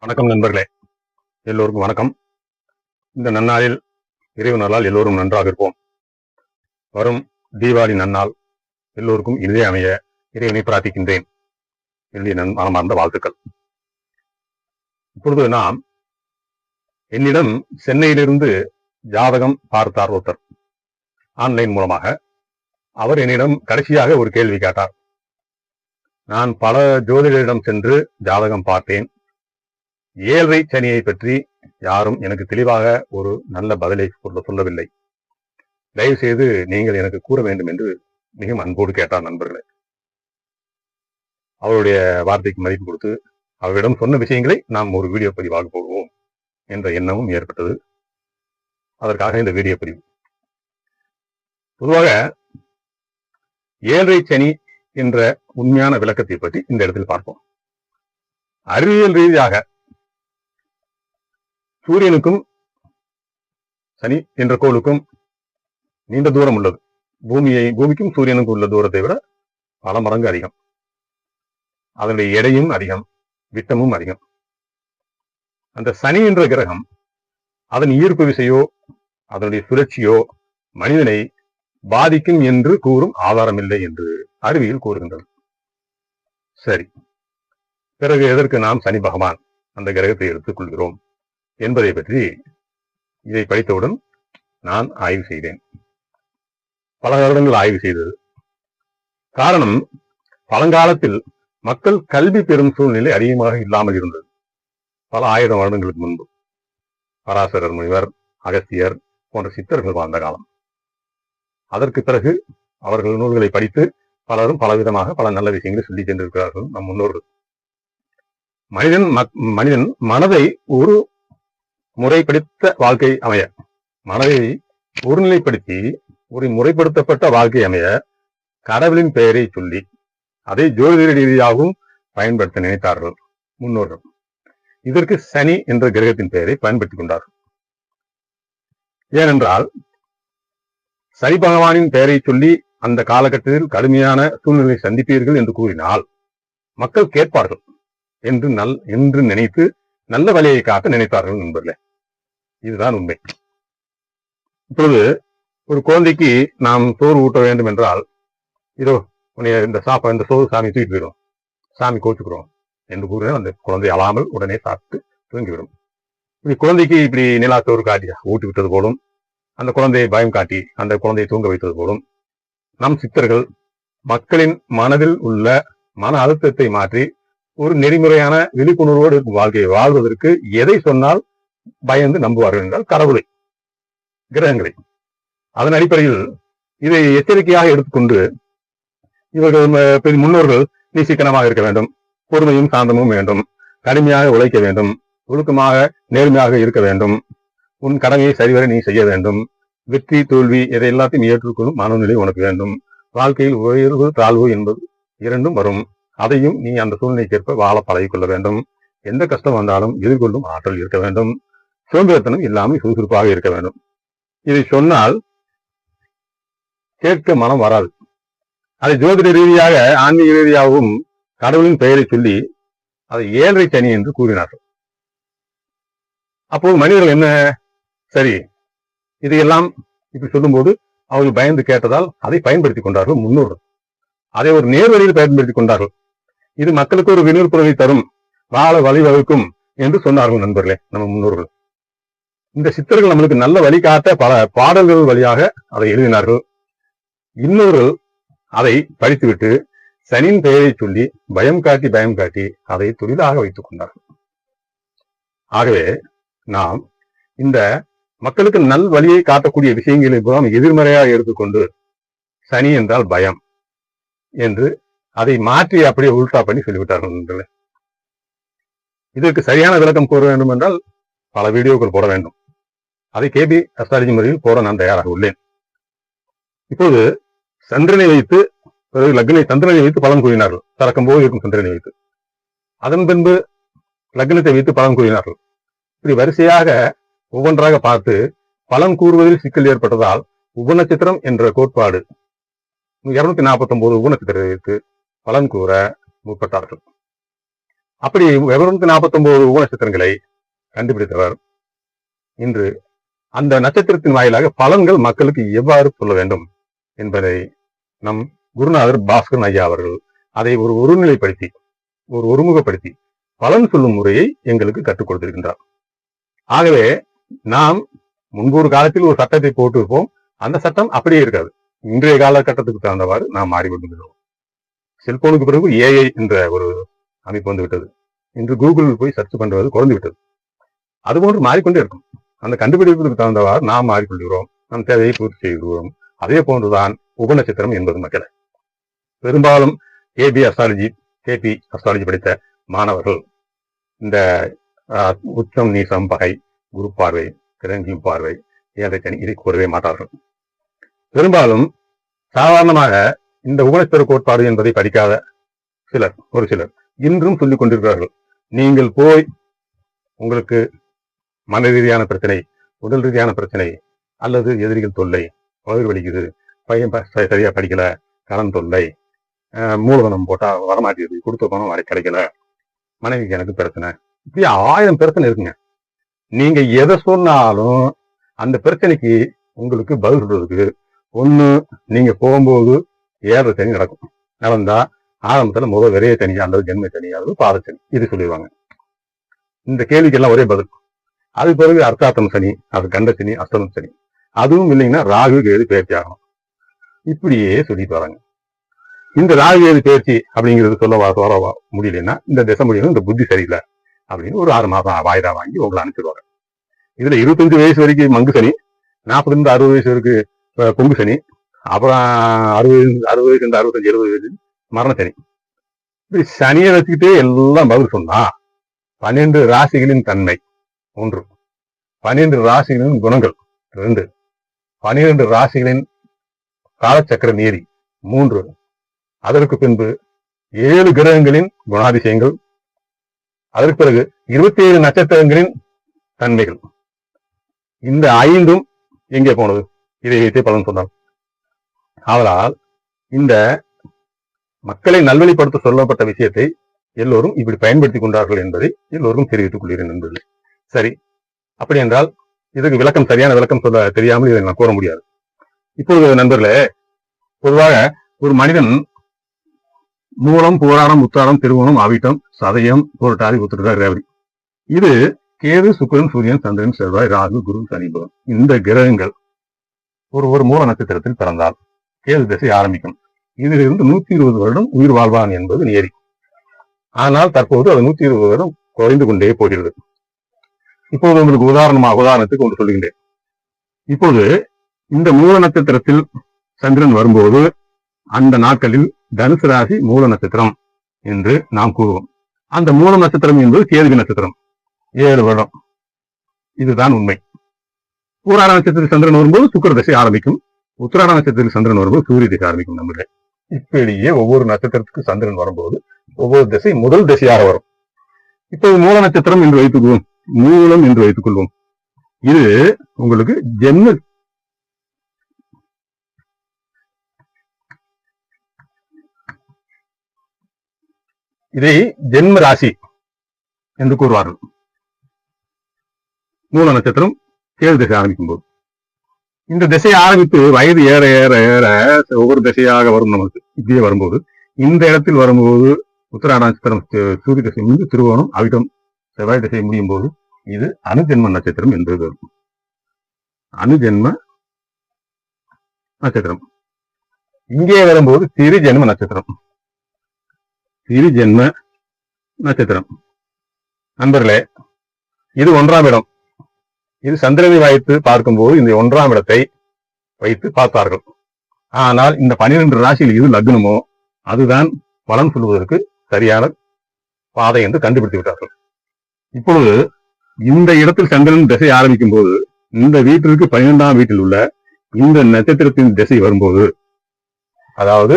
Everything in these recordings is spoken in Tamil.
வணக்கம் நண்பர்களே எல்லோருக்கும் வணக்கம். இந்த நன்னாளில் இறைவு நாளால் எல்லோரும் நன்றாக இருப்போம். வரும் தீபாவளி நன்னாள் எல்லோருக்கும் இதே அமைய இறைவனை பிரார்த்திக்கின்றேன். என்னுடைய நன் மனமார்ந்த வாழ்த்துக்கள். இப்பொழுது நாம் என்னிடம் சென்னையிலிருந்து ஜாதகம் பார்த்தார் ஒருத்தர். ஆன்லைன் மூலமாக. அவர் என்னிடம் கடைசியாக ஒரு கேள்வி கேட்டார். நான் பல ஜோதிடரிடம் சென்று ஜாதகம் பார்த்தேன். ஏழரை சனியை பற்றி யாரும் எனக்கு தெளிவாக ஒரு நல்ல பதிலை சொல்ல சொல்லவில்லை. தயவு செய்து நீங்கள் எனக்கு கூற வேண்டும் என்று மிகவும் அன்போடு கேட்டார் நண்பர்களே. அவருடைய வார்த்தைக்கு மதிப்பு கொடுத்து அவரிடம் சொன்ன விஷயங்களை நாம் ஒரு வீடியோ பதிவாக போடுவோம் என்ற எண்ணமும் ஏற்பட்டது. அதற்காக இந்த வீடியோ பதிவு. பொதுவாக ஏழரை சனி என்ற உண்மையான விளக்கத்தை பற்றி இந்த இடத்தில் பார்ப்போம். அறிவியல் ரீதியாக சூரியனுக்கும் சனி என்ற கோளுக்கும் நீண்ட தூரம் உள்ளது. பூமியை பூமிக்கும் சூரியனுக்கும் உள்ள தூரத்தை விட பல மடங்கு அதிகம். அதனுடைய எடையும் அதிகம் விட்டமும் அதிகம். அந்த சனி என்ற கிரகம் அதன் ஈர்ப்பு விசையோ அதனுடைய சுழற்சியோ மனிதனை பாதிக்கும் என்று கூறும் ஆதாரமில்லை என்று அறிவியல் கூறுகின்றது. சரி. பிறகு எதற்கு நாம் சனி பகவான் அந்த கிரகத்தை எடுத்துக் கொள்கிறோம் என்பதை பற்றி இதை படித்தவுடன் நான் ஆய்வு செய்தேன். பல வருடங்கள் ஆய்வு செய்தது. காரணம் பழங்காலத்தில் மக்கள் கல்வி பெறும் சூழ்நிலை அதிகமாக இல்லாமல் இருந்தது. பல ஆயிரம் வருடங்களுக்கு முன்பு. பராசரர் முனிவர் அகஸ்தியர் போன்ற சித்தர்கள் வாழ்ந்த காலம். அதற்கு பிறகு அவர்கள் நூல்களை படித்து பலரும் பலவிதமாக பல நல்ல விஷயங்களை சொல்லி சென்றிருக்கிறார்கள் நம் முன்னோர்கள். மனிதன் மனிதன் மனதை ஒரு முறைப்படுத்த வாழ்க்கை அமைய. மனதை ஒருநிலைப்படுத்தி ஒரு முறைப்படுத்தப்பட்ட வாழ்க்கை அமைய கடவுளின் பெயரை சொல்லி அதை ஜோதிட ரீதியாகவும் பயன்படுத்த நினைத்தார்கள் முன்னோர்கள். இதற்கு சனி என்ற கிரகத்தின் பெயரை பயன்படுத்திக் கொண்டார்கள். ஏனென்றால் சனி பகவானின் பெயரை சொல்லி அந்த காலகட்டத்தில் கடுமையான சூழ்நிலை சந்திப்பீர்கள் என்று கூறினால் மக்கள் கேட்பார்கள். என்று நல் என்று நினைத்து நல்ல வழியை காட்ட நினைத்தார்கள் என்பதில்லை இதுதான் உண்மை. இப்பொழுது ஒரு குழந்தைக்கு நாம் சோறு ஊட்ட வேண்டும் என்றால் இதோ உன்னை இந்த சாப்பா இந்த சோறு சாமி தூக்கிட்டு போயிடும். சாமி கோச்சுக்கிறோம் என்று கூறின அந்த குழந்தை அழாமல் உடனே சாப்பிட்டு தூங்கிவிடும். இப்படி குழந்தைக்கு இப்படி நிலா சோறு காட்டி ஊட்டி விட்டது போலும் அந்த குழந்தையை பயம் காட்டி அந்த குழந்தையை தூங்க வைத்தது போலும் நம் சித்தர்கள் மக்களின் மனதில் உள்ள மன அழுத்தத்தை மாற்றி ஒரு நெறிமுறையான விழிப்புணர்வோடு இருக்கும் வாழ்க்கையை வாழ்வதற்கு எதை சொன்னால் பயந்து நம்புவார்கள் என்றால் கடவுளை கிரகங்களை. அதன் அடிப்படையில் இதை எச்சரிக்கையாக எடுத்துக்கொண்டு இவர்கள் முன்னோர்கள் நீ சிக்கனமாக இருக்க வேண்டும் பொறுமையும் சாந்தமும் வேண்டும் கடுமையாக உழைக்க வேண்டும் ஒழுக்கமாக நேர்மையாக இருக்க வேண்டும் உன் கடமையை சரிவர நீ செய்ய வேண்டும் வெற்றி தோல்வி இதை எல்லாத்தையும் ஏற்றுக்கொள்ளும் மனநிலை உனக்கு வேண்டும். வாழ்க்கையில் உயர்வு தாழ்வு என்பது இரண்டும் வரும். அதையும் நீ அந்த சூழ்நிலைக்கேற்ப வாழ பழகிக்கொள்ள வேண்டும். எந்த கஷ்டம் வந்தாலும் எதிர்கொள்ளும் ஆற்றல் இருக்க வேண்டும். சுதந்திரத்தனம் இல்லாமல் சுறுசுறுப்பாக இருக்க வேண்டும். இதை சொன்னால் கேட்க மனம் வராது. அதை ஜோதிட ரீதியாக ஆன்மீக ரீதியாகவும் கடவுளின் பெயரை சொல்லி அதை ஏழரை சனி என்று கூறினார்கள். அப்போது மனிதர்கள் என்ன? சரி இதையெல்லாம் இப்படி சொல்லும்போது அவர்கள் பயந்து கேட்டதால் அதை பயன்படுத்திக் கொண்டார்கள் முன்னோர்கள். அதை ஒரு நேர்வழியில் பயன்படுத்திக் கொண்டார்கள். இது மக்களுக்கு ஒரு விழிப்புணர்வை தரும். வாழ வழிவகுக்கும் என்று சொன்னார்கள் நண்பர்களே நம்ம முன்னோர்கள். இந்த சித்தர்கள் நம்மளுக்கு நல்ல வழிகாட்ட பல பாடல்கள் வழியாக அதை எழுதினார்கள். இன்னொரு அதை படித்துவிட்டு சனின் பெயரை சொல்லி பயம் காட்டி பயம் காட்டி அதை தொழிலாக வைத்துக் கொண்டார்கள். ஆகவே நாம் இந்த மக்களுக்கு நல் வழியை காட்டக்கூடிய விஷயங்களை புறம் எதிர்மறையாக எடுத்துக்கொண்டு சனி என்றால் பயம் என்று அதை மாற்றி அப்படியே உல்டா பண்ணி சொல்லிவிட்டார்கள் நண்பர்களே. இதற்கு சரியான விளக்கம் கூற வேண்டும் என்றால் பல வீடியோக்கள் போட வேண்டும். அதை கேபி அஸ்ட்ராலஜி முறையில் போட நான் தயாராக உள்ளேன். இப்போது சந்திரனை வைத்து பிறகு லக்னை சந்திரனை வைத்து பலன் கூறினார்கள். திறக்கும் போது இருக்கும் சந்திரனை வைத்து. அதன் பின்பு லக்னத்தை வைத்து பலன் கூறினார்கள். இப்படி வரிசையாக ஒவ்வொன்றாக பார்த்து பலன் கூறுவதில் சிக்கல் ஏற்பட்டதால் உபநட்சத்திரம் என்ற கோட்பாடு இருநூத்தி நாற்பத்தி ஒன்பது உபநட்சத்திரத்திற்கு வைத்து பலன் கூற முற்பட்டார்கள். அப்படி இருநூத்தி நாற்பத்தி ஒன்பது உபநட்சத்திரங்களை கண்டுபிடித்தவர் இன்று அந்த நட்சத்திரத்தின் வாயிலாக பலன்கள் மக்களுக்கு எவ்வாறு சொல்ல வேண்டும் என்பதை நம் குருநாதர் பாஸ்கரன் ஐயா அவர்கள் அதை ஒரு ஒருநிலைப்படுத்தி ஒரு ஒருமுகப்படுத்தி பலன் சொல்லும் முறையை எங்களுக்கு கற்றுக் கொடுத்திருக்கின்றார். ஆகவே நாம் முன்பொரு காலத்தில் ஒரு சட்டத்தை போட்டிருப்போம். அந்த சட்டம் அப்படியே இருக்காது. இன்றைய காலகட்டத்துக்கு தகுந்தவாறு நாம் மாறிக்கொண்டிருக்கிறோம். செல்போனுக்கு பிறகு ஏஐ என்ற ஒரு அமைப்பு வந்து விட்டது இன்று கூகுள் போய் சர்ச் பண்றது குறைந்து விட்டது அதுபோன்று மாறிக்கொண்டே இருக்கும். அந்த கண்டுபிடிப்புக்கு தகுந்தவாறு நாம் மாறிக்கொள்கிறோம். நம் தேவையை பூர்த்தி செய்கிறோம் அதே போன்றுதான் உபநட்சத்திரம் என்பது மக்களை பெரும்பாலும் ஏபி அஸ்ட்ராலஜி கேபி அஸ்ட்ராலஜி படித்த மாணவர்கள் இந்த உச்சம் நீசம் பகை குரு பார்வை கிரங்கியும் பார்வை ஏழை இதை கூறவே மாட்டார்கள். பெரும்பாலும் சாதாரணமாக இந்த உபநட்சத்திர கோட்பாடு என்பதை படிக்காத சிலர் ஒரு சிலர் இன்றும் சொல்லிக் கொண்டிருக்கிறார்கள் நீங்கள் போய் உங்களுக்கு மன ரீதியான பிரச்சனை உடல் ரீதியான பிரச்சனை அல்லது எதிரிகள் தொல்லை வயிறு வலிக்குது பையன் சரியா படிக்கல கடன் தொல்லை மூலதனம் போட்டா வரமாட்டேது கொடுத்த பணம் வரை கிடைக்கல மனைவிக்கு எனக்கு பிரச்சனை. இப்படி ஆயிரம் பிரச்சனை இருக்குங்க. நீங்க எதை சொன்னாலும் அந்த பிரச்சனைக்கு உங்களுக்கு பதில் சொல்றதுக்கு ஒண்ணு நீங்க போகும்போது ஏழரை தனி நடக்கும். நடந்தா ஆரம்பத்துல முதல் விரைய தனியா அல்லது ஜென்ம தனியா அல்லது பாதச்சனி இது சொல்லிடுவாங்க. இந்த கேள்விக்கெல்லாம் ஒரே பதில். அது பிறகு அர்த்தாத்தம் சனி அது கண்ட சனி அஸ்தமம் சனி. அதுவும் இல்லைங்கன்னா ராகு கேது பயிற்சி ஆகணும். இப்படியே சொல்லிட்டு வராங்க. இந்த ராகு கேது பயிற்சி அப்படிங்கிறது சொல்ல வர முடியலன்னா இந்த திசை முடியணும் இந்த புத்தி சரியில்லை அப்படின்னு ஒரு ஆறு மாசம் வாய்தா வாங்கி உங்களை அனுப்பிடுவாங்க. இதுல இருபத்தஞ்சு வயசு வரைக்கும் மங்கு சனி நாற்பதுலேருந்து அறுபது வயசு வரைக்கும் கொங்கு பொங்கு சனி அப்புறம் அறுபது அறுபது வயசுல இருந்து அறுபத்தஞ்சு எழுபது வயசு மரண சனி. இப்படி சனியை வச்சுக்கிட்டே எல்லாம் பதில் சொன்னா பன்னெண்டு ராசிகளின் தன்மை ஒன்று. பனிரெண்டு ராசிகளின் குணங்கள். ரெண்டு. பனிரெண்டு ராசிகளின் காலச்சக்கர நேரி மூன்று. அதற்கு பின்பு ஏழு கிரகங்களின் குணாதிசயங்கள். அதற்கு பிறகு இருபத்தி ஏழு நட்சத்திரங்களின் தன்மைகள். இந்த ஐந்தும் எங்கே போனது? இதை வைத்தே பலன் சொன்னார். அவரால் இந்த மக்களை நல்வழிப்படுத்த சொல்லப்பட்ட விஷயத்தை எல்லோரும் இப்படி பயன்படுத்திக் கொண்டார்கள் என்பதை எல்லோருக்கும் தெரிவித்துக் கொள்கிறேன் என்பது சரி. அப்படி என்றால் இதுக்கு விளக்கம் சரியான விளக்கம் சொல்ல தெரியாமல் இதை நான் கூற முடியாது. இப்பொழுது நண்பர்களே பொதுவாக ஒரு மனிதன் மூலம் போராடம் உத்தாரம் திருவோணம் ஆவிட்டம் சதயம் போராட்டாதி உத்திரட்டாதி ரேவதி இது கேது சுக்கரன் சூரியன் சந்திரன் செவ்வாய் ராகு குரு சனிபுரம் இந்த கிரகங்கள் ஒரு ஒரு மூல நட்சத்திரத்தில் பிறந்தால் கேது திசை ஆரம்பிக்கும். இதிலிருந்து நூத்தி இருபது வருடம் உயிர் வாழ்வான் என்பது நேரி ஆனால் தற்போது அது நூத்தி இருபது வருடம் குறைந்து கொண்டே போகிறது. இப்போது உங்களுக்கு உதாரணமாக உதாரணத்துக்கு ஒன்று சொல்லுகின்றேன். இப்போது இந்த மூல நட்சத்திரத்தில் சந்திரன் வரும்போது அந்த நாட்களில் தனுசு ராசி மூல நட்சத்திரம் என்று நாம் கூறுவோம். அந்த மூல நட்சத்திரம் என்பது கேதுவி நட்சத்திரம். ஏழு வருடம். இதுதான் உண்மை. பூராட நட்சத்திரத்தில் சந்திரன் வரும்போது சுக்கர திசை ஆரம்பிக்கும். உத்திராட நட்சத்திரத்தில் சந்திரன் வரும்போது சூரிய திசை ஆரம்பிக்கும் நம்மளே. இப்படியே ஒவ்வொரு நட்சத்திரத்துக்கு சந்திரன் வரும்போது ஒவ்வொரு திசை முதல் திசையாக வரும். இப்போது மூல நட்சத்திரம் என்று வைத்துக்குவோம் மூலம் என்று வைத்துக் கொள்வோம் இது உங்களுக்கு ஜென்ம இதை ஜென்ம ராசி என்று கூறுவார்கள். மூல நட்சத்திரம் ஏழு திசை ஆரம்பிக்கும் போது இந்த திசை ஆரம்பித்து வயது ஏற ஏற ஏற ஒவ்வொரு திசையாக வரும் நமக்கு. இப்படியே வரும்போது இந்த இடத்தில் வரும்போது உத்தராட நட்சத்திரம் சூரிய திசை மீது திருவோணம் அவிட்டம் செவ்வாய் திசை முடியும் போது இது அணுஜென்ம நட்சத்திரம் என்பது இருக்கும். அணுஜென்ம நட்சத்திரம். இங்கே வரும்போது திரு ஜென்ம நட்சத்திரம். திரு ஜென்ம நட்சத்திரம். நண்பர்களே இது ஒன்றாம் இடம். இது சந்திரனை வைத்து பார்க்கும்போது இந்த ஒன்றாம் இடத்தை வைத்து பார்த்தார்கள். ஆனால் இந்த பனிரெண்டு ராசியில் இது லக்னமோ அதுதான் பலன் சொல்வதற்கு சரியான பாதை என்று கண்டுபிடித்து விட்டார்கள். இப்பொழுது இந்த இடத்தில் சந்திரன் திசை ஆரம்பிக்கும் போது இந்த வீட்டிற்கு பன்னிரெண்டாம் வீட்டில் உள்ள இந்த நட்சத்திரத்தின் திசை வரும்போது அதாவது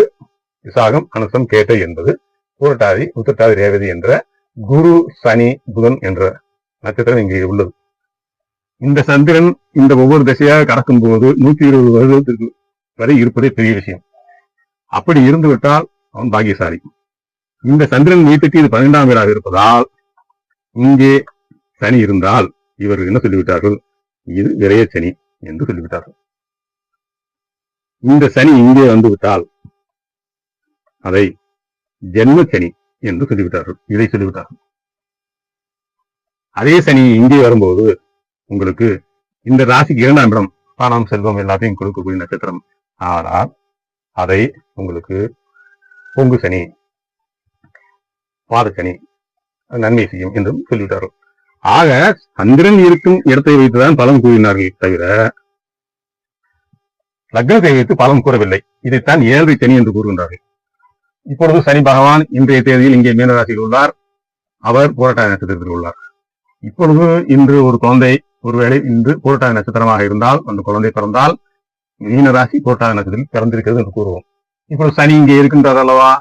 விசாகம் அனுசம் கேட்டை என்பது பூரட்டாதி உத்திரட்டாதி ரேவதி என்ற குரு சனி புதன் என்ற நட்சத்திரம் இங்கே உள்ளது. இந்த சந்திரன் இந்த ஒவ்வொரு திசையாக கடக்கும் போது நூத்தி இருபது வருடத்திற்கு வரை இருப்பதே பெரிய விஷயம். அப்படி இருந்து விட்டால் அவன் பாகியசாலி இந்த சந்திரன் வீட்டுக்கு இது பன்னிரெண்டாம் வீடாக இருப்பதால் இங்கே சனி இருந்தால் இவர்கள் என்ன சொல்லிவிட்டார்கள்? இது விரைய சனி என்று சொல்லிவிட்டார்கள். இந்த சனி இங்கே வந்துவிட்டால் அதை ஜென்ம சனி என்று சொல்லிவிட்டார்கள். இதை சொல்லிவிட்டார்கள். அதே சனி இங்கே வரும்போது உங்களுக்கு இந்த ராசிக்கு இரண்டாம் இடம் பணம் செல்வம் எல்லாத்தையும் கொடுக்கக்கூடிய நட்சத்திரம். ஆனால் அதை உங்களுக்கு பொங்கு சனி பாத சனி நன்மை செய்யும் என்றும் சொல்லிவிட்டார்கள். ஆக சந்திரன் இருக்கும் இடத்தை வைத்துதான் பலம் கூறினார்கள் தவிர லக்னத்தை வைத்து பலம் கூறவில்லை. இதைத்தான் ஏழரை சனி என்று கூறுகின்றார்கள். இப்பொழுது சனி பகவான் இன்றைய தேதியில் இங்கே மீனராசியில் உள்ளார். அவர் போராட்ட நட்சத்திரத்தில் உள்ளார். இப்பொழுது இன்று ஒரு குழந்தை ஒருவேளை இன்று போராட்ட நட்சத்திரமாக இருந்தால் அந்த குழந்தை பிறந்தால் மீனராசி போராட்ட நட்சத்திரத்தில் பிறந்திருக்கிறது என்று கூறுவோம். இப்பொழுது சனி இங்கே இருக்கின்றார் அல்லவா?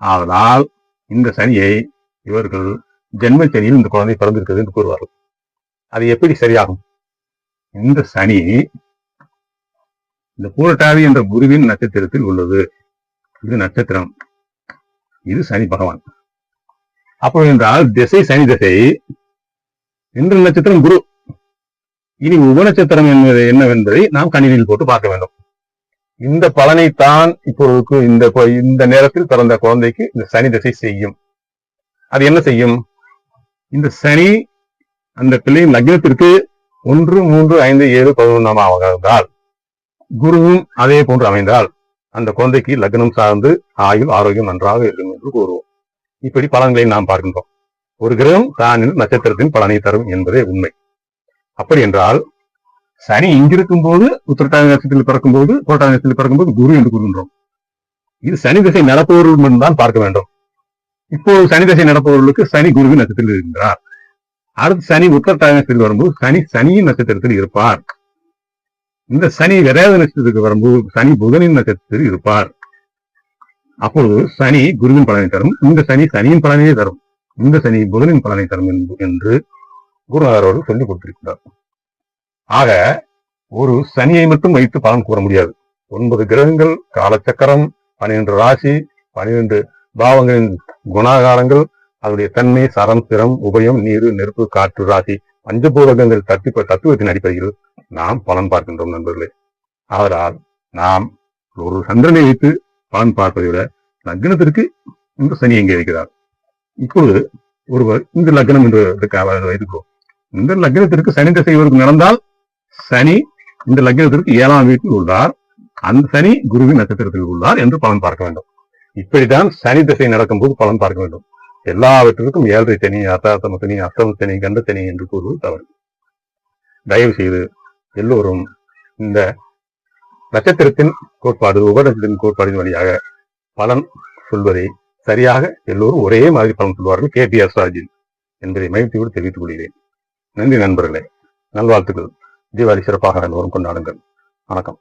ஆதலால் இந்த சனியை இவர்கள் ஜென்ம சனியில் இந்த குழந்தை பிறந்திருக்கிறது என்று கூறுவார்கள். அது எப்படி சரியாகும்? இந்த சனி இந்த பூரட்டாதி என்ற குருவின் நட்சத்திரத்தில் உள்ளது. இது நட்சத்திரம். இது சனி பகவான். அப்போ என்றால் திசை சனி திசை. இன்று நட்சத்திரம் குரு. இனி உபநட்சத்திரம் என்பது என்னவென்பதை நாம் கணினியில் போட்டு பார்க்க வேண்டும். இந்த பலனைத்தான் இப்பொழுதுக்கு இந்த இந்த நேரத்தில் பிறந்த குழந்தைக்கு இந்த சனி திசை செய்யும். அது என்ன செய்யும்? இந்த சனி அந்த பிள்ளையின் லக்னத்திற்கு ஒன்று மூன்று ஐந்து ஏழு பதினொன்றாம் இருந்தால் குருவும் அதே போன்று அமைந்தால் அந்த குழந்தைக்கு லக்னம் சார்ந்து ஆயுள் ஆரோக்கியம் நன்றாக இருக்கும் என்று கூறுவோம். இப்படி பலன்களை நாம் பார்க்கின்றோம். ஒரு கிரகம் தான் நட்சத்திரத்தின் பலனை தரும் என்பதே உண்மை. அப்படி என்றால் சனி இங்கிருக்கும் போது உத்திரட்டாதி நட்சத்திரத்தில் பிறக்கும் போது புரட்டாதி நட்சத்திரத்தில் பிறக்கும் போது குரு என்று கூறுகின்றோம். இது சனி திசை நடப்பவர்கள் தான் பார்க்க வேண்டும். இப்போது சனி திசை நடப்பவர்களுக்கு சனி குருவின் நட்சத்திரத்தில் இருக்கின்றார். அடுத்து சனி உத்தரட்டாதி வரும்போது சனி சனியின் நட்சத்திரத்தில் இருப்பார். இந்த சனி விரைத நட்சத்திரத்துக்கு வரும்போது சனி புதனின் நட்சத்திரத்தில் இருப்பார். அப்பொழுது சனி குருவின் பலனை தரும். இந்த சனி சனியின் பலனையே தரும். இந்த சனி புதனின் பலனை தரும் என்று குருநாதரோடு சொல்லிக் கொடுத்திருக்கிறார். ஆக ஒரு சனியை மட்டும் வைத்து பலன் கூற முடியாது. ஒன்பது கிரகங்கள் காலச்சக்கரம் பனிரெண்டு ராசி பனிரெண்டு பாவங்களின் குணாகாரங்கள் அதனுடைய தன்மை சரம் சிரம் உபயம் நீர் நெருப்பு காற்று ராசி பஞ்சபூதகங்கள் தத்தி தத்துவத்தின் அடிப்படையில் நாம் பலன் பார்க்கின்றோம் நண்பர்களே. ஆதலால் நாம் ஒரு சந்திரனை வைத்து பலன் பார்ப்பதை விட லக்னத்திற்கு இந்த சனி எங்கே இருக்கிறார்? இப்பொழுது ஒருவர் இந்த லக்னம் என்று வைத்துக்கிறோம் இந்த லக்னத்திற்கு சனி திசை இவருக்கு நடந்தால் சனி இந்த லக்னத்திற்கு ஏழாம் வீட்டில் உள்ளார். அந்த சனி குருவின் நட்சத்திரத்தில் உள்ளார் என்று பலன் பார்க்க வேண்டும். இப்படித்தான் சனி திசை நடக்கும் போது பலன் பார்க்க வேண்டும். எல்லாவற்றிற்கும் ஏழரை சனி அர்த்தாத்தம சனி அஷ்டம சனி கண்ட சனி என்று கூறுவது தவறு. தயவு செய்து எல்லோரும் இந்த நட்சத்திரத்தின் கோட்பாடு உபநட்சத்தின் கோட்பாடின் வழியாக பலன் சொல்வதை சரியாக எல்லோரும் ஒரே மாதிரி பலன் சொல்வார்கள் கே பி அஸ்ராஜில் என்பதை மகிழ்ச்சியோடு தெரிவித்துக் கொள்கிறேன். நன்றி நண்பர்களே. நல்வாழ்த்துக்கள். தீபாவளி சிறப்பாக எல்லோரும் கொண்டாடுங்கள். வணக்கம்.